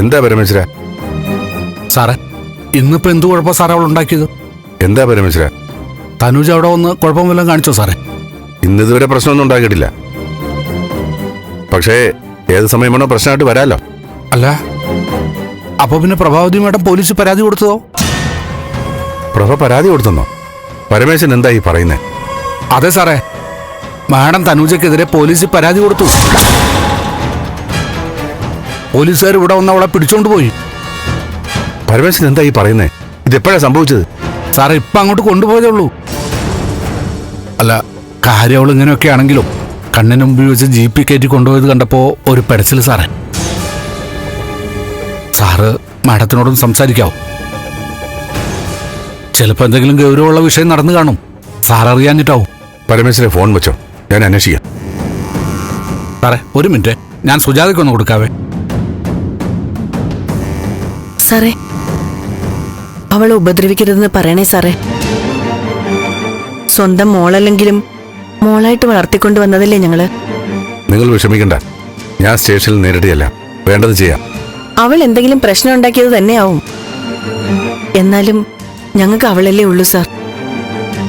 എന്താ പരമേശ്വര? സാറേ ഇന്നിപ്പോ എന്ത് കുഴപ്പം സാറേ അവൾ ഉണ്ടാക്കിയത്? എന്താ പരമേശ്വര? തനുജ് അവിടെ വന്ന് കുഴപ്പം വല്ലതും കാണിച്ചോ സാറേ? ഇന്നിതുവരെ പ്രശ്നമൊന്നും ഉണ്ടാക്കിയിട്ടില്ല. പക്ഷേ ഏത് സമയം വേണോ പ്രശ്നമായിട്ട് വരാലോ. അല്ല അപ്പൊ പിന്നെ പ്രഭാവതി മേഡം പോലീസ് പരാതി കൊടുത്തതോ? പ്രഭ പരാതി കൊടുത്തെന്നോ? പരമേശ്വരൻ എന്താ ഈ പറയുന്നത് അതെ സാറേ മാഡം തനൂജയ്ക്കെതിരെ പോലീസിൽ പരാതി കൊടുത്തു. പോലീസുകാർ ഇവിടെ വന്ന് അവളെ പിടിച്ചോണ്ട് പോയി. പരമേശൻ എന്താ ഈ പറയുന്നേ? ഇതെപ്പോഴാ സംഭവിച്ചത്? സാറേ ഇപ്പൊ അങ്ങോട്ട് കൊണ്ടുപോയതേ ഉള്ളൂ അല്ല കാര്യം അവൾ ഇങ്ങനെയൊക്കെ ആണെങ്കിലും കണ്ണിന് മുമ്പിൽ വെച്ച് ജി പി കയറ്റി കൊണ്ടുപോയത് കണ്ടപ്പോൾ ഒരു പെടച്ചിൽ സാറേ. സാറ് മാഡത്തിനോടും സംസാരിക്കാവോ? ചിലപ്പോ എന്തെങ്കിലും ഗൗരവമുള്ള വിഷയം നടന്നു കാണും. സാർ അറിയാഞ്ഞിട്ടാവും. പരമേശ്വരൻ ഫോൺ വെച്ചോ. ഞാൻ അന്വേഷിക്കാം. സാറേ ഒരു മിനിറ്റ്. ഞാൻ സുജാതയ്ക്കൊന്ന് കൊടുക്കാവേ. സാറേ. അവളെ ഉപദ്രവിക്കരുതെന്ന് പറയണേ സാറേ. സ്വന്തം മോളല്ലെങ്കിലും മോളായിട്ട് വളർത്തിക്കൊണ്ട് വന്നതല്ലേ ഞങ്ങൾ? നിങ്ങൾ വിഷമിക്കണ്ട. ഞാൻ സ്റ്റേഷനിൽ നേരിടുകയല്ല. വേണ്ടത് ചെയ്യാം. അവൾ എന്തെങ്കിലും പ്രശ്നം ഉണ്ടാക്കിയത് തന്നെയാവും. എന്നാലും ഞങ്ങൾക്ക് അവളല്ലേ ഉള്ളൂ സാർ.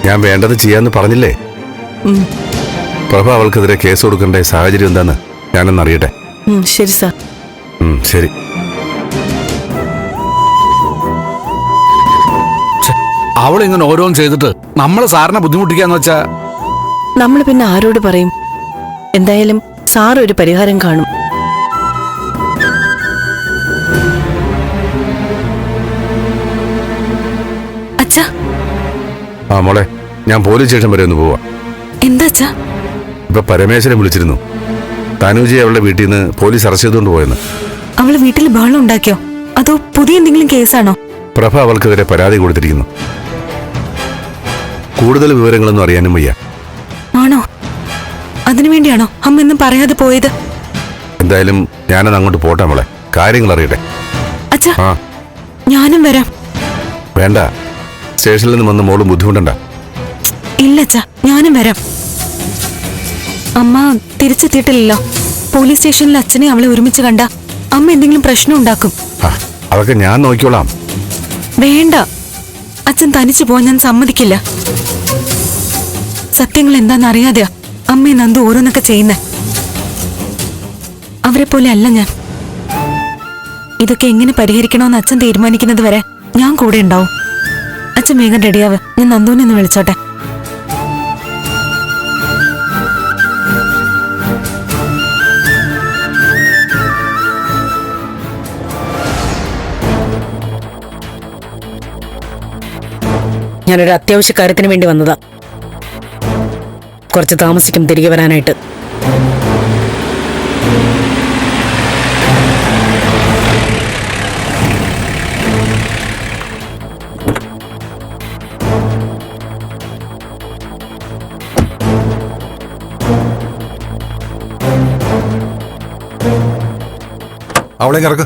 ഞാൻ വേണ്ടത് ചെയ്യാന്ന് പറഞ്ഞില്ലേ? ഉം, പ്രഭ അവൾക്കെതിരെ കേസ് കൊടുക്കേണ്ട സാഹചര്യം എന്താന്ന് ഞാനൊന്ന് അറിയട്ടെ. ഉം, ശരി സാർ. ഉം, ശരി. അവൾ ഇങ്ങനെ ഓരോന്ന് ചെയ്തിട്ട് നമ്മൾ സാറിനെ ബുദ്ധിമുട്ടിക്കാന്ന് വെച്ചാ നമ്മൾ പിന്നെ ആരോട് പറയും? എന്തായാലും സാർ ഒരു പരിഹാരം കാണും. അച്ഛാ. ആ മോളെ ഞാൻ പോലീസ് സ്റ്റേഷൻ വരെ ഒന്ന് പോവാ. എന്താ അച്ഛാ? ഇപ്പൊ പരമേശ്വരൻ വിളിച്ചിരുന്നു. തനുജി അവളുടെ വീട്ടിൽ നിന്ന് പോലീസ് അറസ്റ്റ് ചെയ്തുകൊണ്ട് പോയെന്ന്. അവൾ വീട്ടിൽ ബഹളം ഉണ്ടാക്കിയോ? അതോ പുതിയ എന്തെങ്കിലും കേസാണോ? പ്രഭ അവൾക്കെതിരെ പരാതി കൊടുത്തിരിക്കുന്നു. കൂടുതൽ വിവരങ്ങളൊന്നും അറിയാനും വയ്യ. ആണോ? അതിനു വേണ്ടിയാണോ? അമ്മ എന്നും പറയാതെ പോയത്? എന്തായാലും ഞാനത് അങ്ങോട്ട് പോട്ടെ മോളെ. കാര്യങ്ങൾ അറിയട്ടെ. അച്ഛാ ആ. ഞാനും വരാം. വേണ്ട. സ്റ്റേഷനിൽ നിന്ന് വന്ന മോളും ബുദ്ധിമുട്ടണ്ട. ഇല്ല അച്ഛാ ഞാനും വരാം. അമ്മ തിരിച്ചെത്തിയിട്ടില്ലല്ലോ. പോലീസ് സ്റ്റേഷനിൽ അച്ഛനെ അവളെ ഒരുമിച്ച് കണ്ട അമ്മ എന്തെങ്കിലും പ്രശ്നം ഉണ്ടാക്കും. ആ, അതൊക്കെ ഞാൻ നോക്കിക്കോളാം. വേണ്ട. അച്ഛൻ തനിച്ചു പോവാൻ ഞാൻ സമ്മതിക്കില്ല. സത്യങ്ങൾ എന്താണെന്ന് അറിയാതെയാ അമ്മയും നന്ദു ഓരോന്നൊക്കെ ചെയ്യുന്നേ. അവരെ പോലെ അല്ല ഞാൻ. ഇതൊക്കെ എങ്ങനെ പരിഹരിക്കണമെന്ന് അച്ഛൻ തീരുമാനിക്കുന്നത് വരെ ഞാൻ കൂടെ ഉണ്ടാവും. അച്ഛൻ വേഗം റെഡിയാവ് ഞാൻ നന്ദുവിനെ ഒന്ന് വിളിച്ചോട്ടെ. ഞാനൊരു അത്യാവശ്യ കാര്യത്തിന് വേണ്ടി വന്നതാ. കുറച്ച് താമസിക്കും തിരികെ വരാനായിട്ട്. അവളെ കിറക്ക്